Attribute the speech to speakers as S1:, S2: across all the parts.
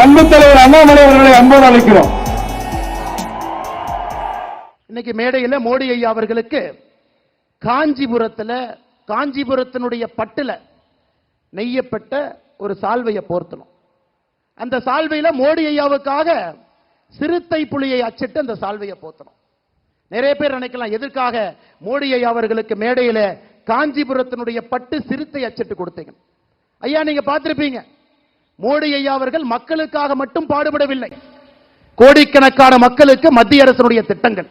S1: அன்பு தலைவர் அண்ணாமலை அவர்களை அன்போடு அழைக்கிறோம்.
S2: இன்னைக்கு மேடையில மோடி ஐயா அவர்களுக்கு காஞ்சிபுரத்துல காஞ்சிபுரத்தினுடைய பட்டுல நெய்யப்பட்ட ஒரு சால்வையை போர்த்தணும். அந்த சால்வையில மோடி ஐயாவுக்காக சிறுத்தை புலியை அச்சிட்டு அந்த சால்வையை போர்த்தணும். நிறைய பேர் நினைக்கலாம் எதற்காக மோடி ஐயா அவர்களுக்கு மேடையில காஞ்சிபுரத்தினுடைய பட்டு சிறுத்தை அச்சிட்டு கொடுத்தீங்க? ஐயா நீங்க பார்த்துருப்பீங்க. மோடி ஐயா அவர்கள் மக்களுக்காக மட்டும் பாடுபடவில்லை. கோடிக்கணக்கான மக்களுக்கு மத்திய அரசனுடைய திட்டங்கள்.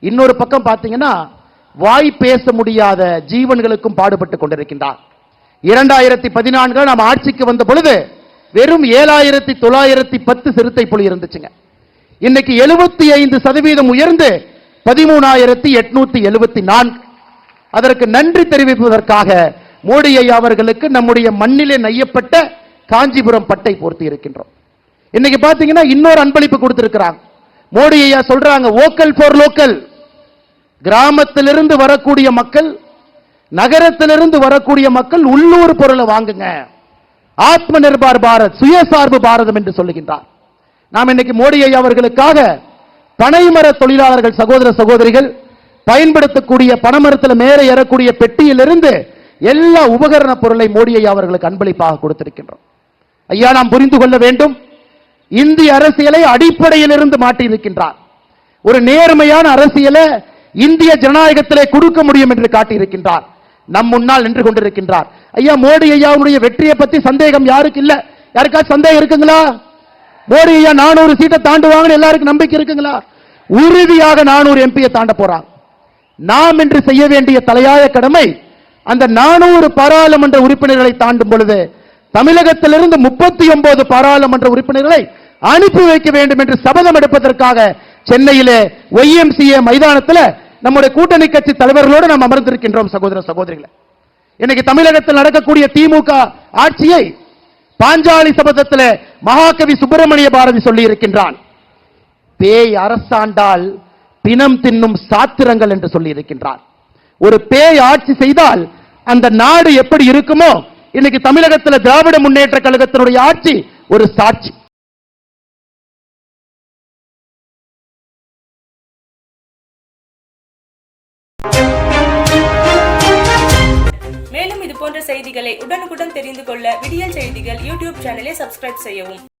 S2: இன்னொரு பக்கம் பார்த்தீங்கன்னா வாய் பேச முடியாத ஜீவன்களுக்கும் பாடுபட்டு கொண்டிருக்கின்றார். இரண்டாயிரத்தி பதினான்கு நாம் ஆட்சிக்கு வந்த பொழுது வெறும் ஏழாயிரத்தி தொள்ளாயிரத்தி பத்து சிறுத்தை புலி இருந்துச்சுங்க. இன்னைக்கு எழுபத்தி ஐந்து சதவீதம் உயர்ந்து பதிமூணாயிரத்தி எட்நூத்தி எழுபத்தி நான்கு. அதற்கு நன்றி தெரிவிப்பதற்காக மோடி ஐயா அவர்களுக்கு நம்முடைய மண்ணிலே நெய்யப்பட்ட காஞ்சிபுரம் பட்டை போர்த்தி இருக்கின்றோம். இன்னைக்கு பாத்தீங்கன்னா இன்னொரு அன்பளிப்பு கொடுத்திருக்கிறாங்க. மோடி ஐயா சொல்றாங்க ஓக்கல் போர் லோக்கல் கிராமத்திலிருந்து வரக்கூடிய மக்கள் நகரத்திலிருந்து வரக்கூடிய மக்கள் உள்ளூர் பொருளை வாங்குங்க. ஆத்ம நிர்பார் பாரத் சுயசார்பு பாரதம் என்று சொல்லுகின்றார். நாம் இன்னைக்கு மோடி ஐயா அவர்களுக்காக பனைமர தொழிலாளர்கள் சகோதர சகோதரிகள் பயன்படுத்தக்கூடிய பனைமரத்தில் மேலே ஏறக்கூடிய பெட்டியிலிருந்து எல்லா உபகரண பொருளை மோடி ஐயா அவர்களுக்கு அன்பளிப்பாக கொடுத்திருக்கின்றோம். ஐயா நாம் புரிந்து கொள்ள வேண்டும். இந்திய அரசியலை அடிப்படையிலிருந்து இருந்து மாட்டியிருக்கின்றார் ஒரு நேர்மையான அரசியலை இந்திய ஜனநாயகத்திலே கொடுக்க முடியும் என்று காட்டியிருக்கின்றார். நம் முன்னால் நின்று கொண்டிருக்கின்றார். ஐயா மோடி ஐயாவுடைய வெற்றியை பத்தி சந்தேகம் யாருக்கு இல்ல? யாருக்காச்சும் சந்தேகம் இருக்குங்களா? மோடி ஐயா நானூறு சீட்டை தாண்டுவாங்கன்னு எல்லாருக்கும் நம்பிக்கை இருக்குங்களா? உறுதியாக நானூறு எம்பியை தாண்ட போறாங்க நாம் இன்று செய்ய வேண்டிய தலையாய கடமை அந்த நானூறு பாராளுமன்ற உறுப்பினர்களை தாண்டும் பொழுது தமிழகத்திலிருந்து முப்பத்தி ஒன்பது பாராளுமன்ற உறுப்பினர்களை அனுப்பி வைக்க வேண்டும் என்று சபதம் எடுப்பதற்காக சென்னையிலே ஒய்எம்சிஏ மைதானத்தில் நம்முடைய கூட்டணி கட்சி தலைவர்களோடு நாம் அமர்ந்திருக்கின்றோம் சகோதர சகோதரிகளை. இன்னைக்கு தமிழகத்தில் நடக்கக்கூடிய திமுக ஆட்சியை பாஞ்சாலி சபதத்தில் மகாகவி சுப்பிரமணிய பாரதி சொல்லி இருக்கின்றான் பேய் அரசாண்டால் பிணம் தின்னும் சாத்திரங்கள் என்று சொல்லி இருக்கின்றார் ஒரு பேய் ஆட்சி செய்தால் அந்த நாடு எப்படி இருக்குமோ இன்னைக்கு தமிழகத்தில் திராவிட முன்னேற்ற கழகத்தினுடைய ஆட்சி ஒரு சாட்சி.
S3: மேலும் இது போன்ற செய்திகளை உடனுக்குடன் தெரிந்து கொள்ள விடியல் செய்திகள் யூடியூப் சேனலை சப்ஸ்கிரைப் செய்யவும்.